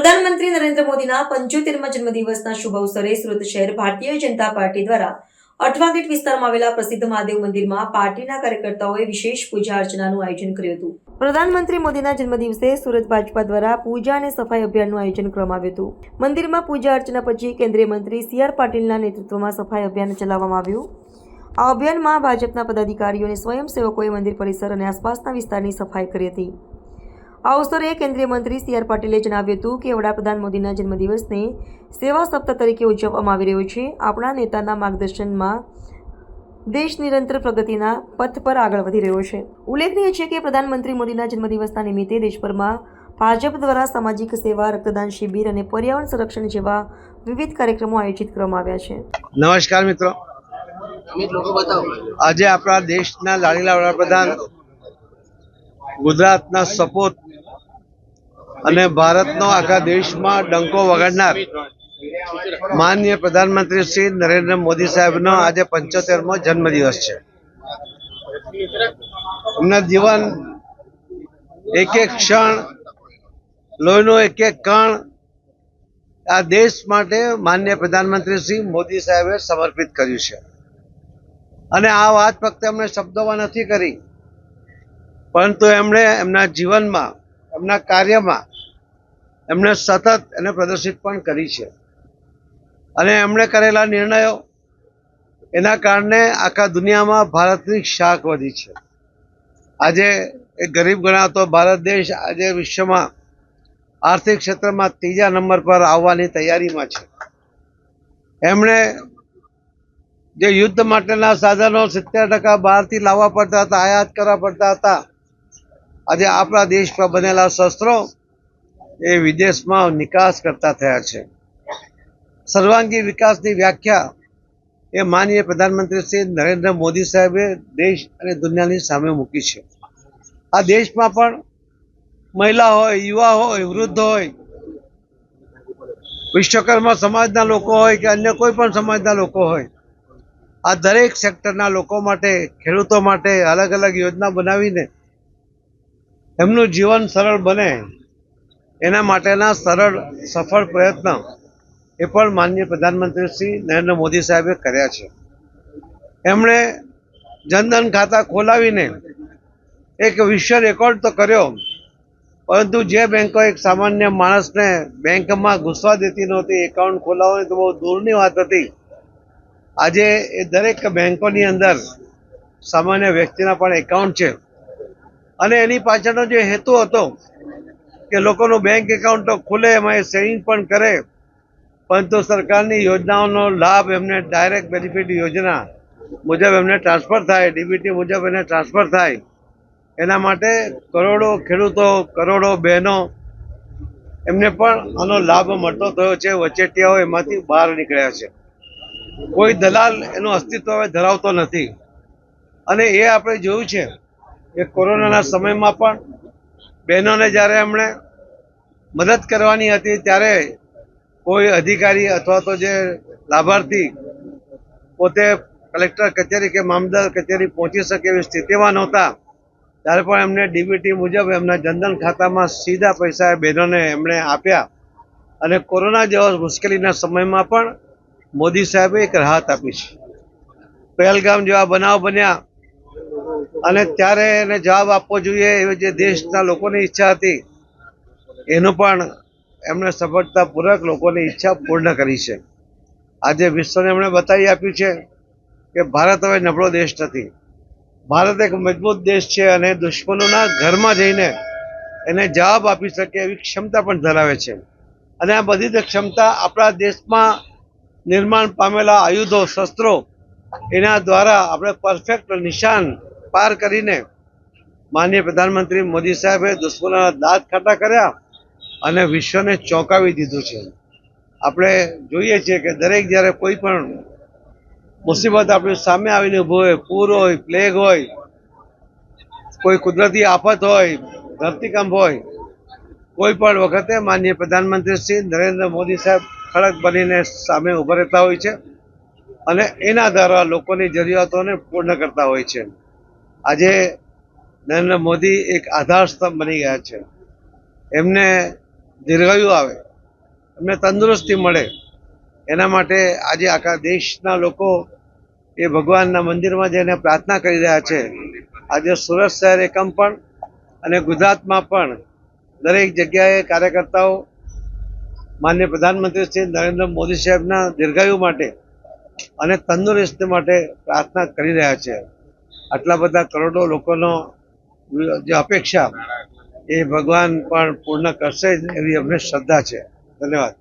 પ્રધાનમંત્રી નરેન્દ્ર મોદીના પંચોતેરમા જન્મદિવસના શુભ અવસરે સુરત શહેર ભારતીય જનતા પાર્ટી દ્વારા અઠવાગેટ વિસ્તારમાં આવેલા પ્રસિદ્ધ મહાદેવ મંદિરમાં પાર્ટીના કાર્યકર્તાઓએ વિશેષ પૂજા અર્ચનાનું આયોજન કર્યું હતું. પ્રધાનમંત્રી મોદીના જન્મદિવસે સુરત ભાજપા દ્વારા પૂજા અને સફાઈ અભિયાનનું આયોજન કરવામાં આવ્યું હતું. મંદિરમાં પૂજા અર્ચના પછી કેન્દ્રીય મંત્રી સી આર પાટીલના નેતૃત્વમાં સફાઈ અભિયાન ચલાવવામાં આવ્યું. આ અભિયાનમાં ભાજપના પદાધિકારીઓ અને સ્વયંસેવકોએ મંદિર પરિસર અને આસપાસના વિસ્તારની સફાઈ કરી હતી. આ અવસરે કેન્દ્રીય મંત્રી સી આર પાટીલે જણાવ્યું હતું કે વડાપ્રધાન મોદીના જન્મદિવસને સેવા સપ્તાહ તરીકે ઉજવવામાં આવી રહ્યો છે. આપણા નેતાના માર્ગદર્શનમાં દેશ નિરંતર પ્રગતિના પથ પર આગળ વધી રહ્યો છે. ઉલ્લેખનીય છે કે પ્રધાનમંત્રી મોદીના જન્મદિવસના નિમિત્તે દેશભરમાં ભાજપ દ્વારા સામાજિક સેવા, રક્તદાન શિબિર અને પર્યાવરણ સંરક્ષણ જેવા વિવિધ કાર્યક્રમો આયોજિત કરવામાં આવ્યા છે. નમસ્કાર મિત્રો. આજે આપણા દેશના લાડીલા વડાપ્રધાન ગુજરાતના સપોત અને ભારતનો આખા દેશમાં ડંકો વગાડનાર માનનીય પ્રધાનમંત્રી શ્રી નરેન્દ્ર મોદી સાહેબનો આજે પંચોતેરમો જન્મદિવસ છે. એમના જીવન એક એક ક્ષણ, લોહીનો એક એક કણ આ દેશ માટે માન્ય પ્રધાનમંત્રી શ્રી મોદી સાહેબે સમર્પિત કર્યું છે. અને આ વાત ફક્ત એમણે શબ્દોમાં નથી કરી, પરંતુ એમણે એમના જીવનમાં, એમના કાર્યમાં એમણે સતત એને પ્રદર્શિત પણ કરી છે. અને એમણે કરેલા નિર્ણયો એના કારણે આખા દુનિયામાં ભારતની શાખ વધી છે. આજે એ ગરીબ ગણાતો ભારત દેશ આજે વિશ્વમાં આર્થિક ક્ષેત્રમાં ત્રીજા નંબર પર આવવાની તૈયારીમાં છે. એમણે જે યુદ્ધ માટેના સાધનો સિત્તેર ટકા બહારથી લાવવા પડતા હતા, આયાત કરવા પડતા હતા, આજે આપણા દેશ પર બનેલા શસ્ત્રો એ વિદેશમાં નિકાસ કરતા થયા છે. સર્વાંગી વિકાસની વ્યાખ્યા એ માનીય પ્રધાનમંત્રી શ્રી નરેન્દ્ર મોદી સાહેબે દેશ અને દુનિયાની સામે મૂકી છે. આ દેશમાં પણ મહિલા હોય, યુવા હોય, વૃદ્ધ હોય, વિશ્વકર્મા સમાજના લોકો હોય કે અન્ય કોઈ પણ સમાજના લોકો હોય, આ દરેક સેક્ટરના લોકો માટે, ખેડૂતો માટે અલગ અલગ યોજના બનાવીને એમનું જીવન સરળ બને. એના માટેના સરળ, સફળ પ્રયત્ન એ પણ માનનીય પ્રધાનમંત્રી શ્રી નરેન્દ્ર મોદી સાહેબે કર્યા છે. એમણે જનધન ખાતા ખોલાવીને એક વિશ્વ રેકોર્ડ તો કર્યો, પરંતુ જે બેંકો એક સામાન્ય માણસને બેંકમાં ઘૂસવા દેતી નહોતી, એકાઉન્ટ ખોલાવવાની તો બહુ દૂરની વાત હતી. આજે એ દરેક બેંકોની અંદર સામાન્ય વ્યક્તિના પણ એકાઉન્ટ છે. અને એની પાછળનો જે હેતુ હતો કે લોકોનું બેંક એકાઉન્ટ તો ખુલે, એમાં એ સેવિંગ પણ કરે. પરંતુ સરકારની યોજનાઓનો લાભ એમને ડાયરેક્ટ બેનિફિટ યોજના મુજબ એમને ટ્રાન્સફર થાય ડીબીટી મુજબ એને ટ્રાન્સફર થાય. એના માટે કરોડો ખેડૂતો, કરોડો બહેનો એમને પણ આનો લાભ મળતો થયો છે. વચેટિયાઓ એમાંથી બહાર નીકળ્યા છે. કોઈ દલાલ એનું અસ્તિત્વ હવે ધરાવતો નથી. અને એ આપણે જોયું છે કે કોરોનાના સમયમાં પણ બહેનોને જ્યારે એમણે મદદ કરવાની હતી, ત્યારે કોઈ અધિકારી અથવા તો જે લાભાર્થી પોતે કલેક્ટર કચેરી કે મામદાર કચેરી પહોંચી શકે એવી સ્થિતિમાં નહોતા, ત્યારે પણ એમને ડીબીટી મુજબ એમના જનધન ખાતામાં સીધા પૈસા બહેનોને એમણે આપ્યા. અને કોરોના જેવા મુશ્કેલીના સમયમાં પણ મોદી સાહેબે એક રાહત આપી છે. પહેલગામ જેવા બનાવ બન્યા અને ત્યારે એને જવાબ આપવો જોઈએ એવી જે દેશના લોકોની ઈચ્છા હતી, એનું પણ એમણે સફળતાપૂર્વક લોકોની ઈચ્છા પૂર્ણ કરી છે. આજે વિશ્વને એમણે બતાવી આપ્યું છે કે ભારત હવે નબળો દેશ નથી. ભારત એક મજબૂત દેશ છે અને દુશ્મનોના ઘરમાં જઈને એને જવાબ આપી શકે એવી ક્ષમતા પણ ધરાવે છે. અને આ બધી ક્ષમતા આપણા દેશમાં નિર્માણ પામેલા આયુધો, શસ્ત્રો, એના દ્વારા આપણે પરફેક્ટ નિશાન પાર કરીને માનનીય પ્રધાનમંત્રી મોદી સાહેબે દુશ્મનોના દાંત ખાટા કર્યા અને વિશ્વને ચોંકાવી દીધું છે. આપણે જોઈએ છીએ કે દરેક જ્યારે કોઈ પણ મુસીબત આપણી સામે આવીને ઊભો હોય, પૂર હોય, પ્લેગ હોય, કોઈ કુદરતી આફત હોય, ધરતીકંપ હોય, કોઈ પણ વખતે માનનીય પ્રધાનમંત્રી શ્રી નરેન્દ્ર મોદી સાહેબ ખડક બનીને સામે ઊભા રહેતા હોય છે અને એના દ્વારા લોકોની જરૂરિયાતોને પૂર્ણ કરતા હોય છે. આજે નરેન્દ્ર મોદી એક આધાર સ્તંભ બની ગયા છે. એમને દીર્ઘાયુ આવે, એમને તંદુરસ્તી મળે, એના માટે આજે આખા દેશના લોકો એ ભગવાનના મંદિરમાં જઈને પ્રાર્થના કરી રહ્યા છે. આજે સુરત શહેર એકમ પણ અને ગુજરાતમાં પણ દરેક જગ્યાએ કાર્યકર્તાઓ, માન્ય પ્રધાનમંત્રી શ્રી નરેન્દ્ર મોદી સાહેબના દીર્ઘાયુ માટે અને તંદુરસ્તી માટે પ્રાર્થના કરી રહ્યા છે. આટલા બધા કરોડો લોકોનો જે અપેક્ષા એ ભગવાન પણ પૂર્ણ કરશે જ એવી અમને શ્રદ્ધા છે. ધન્યવાદ.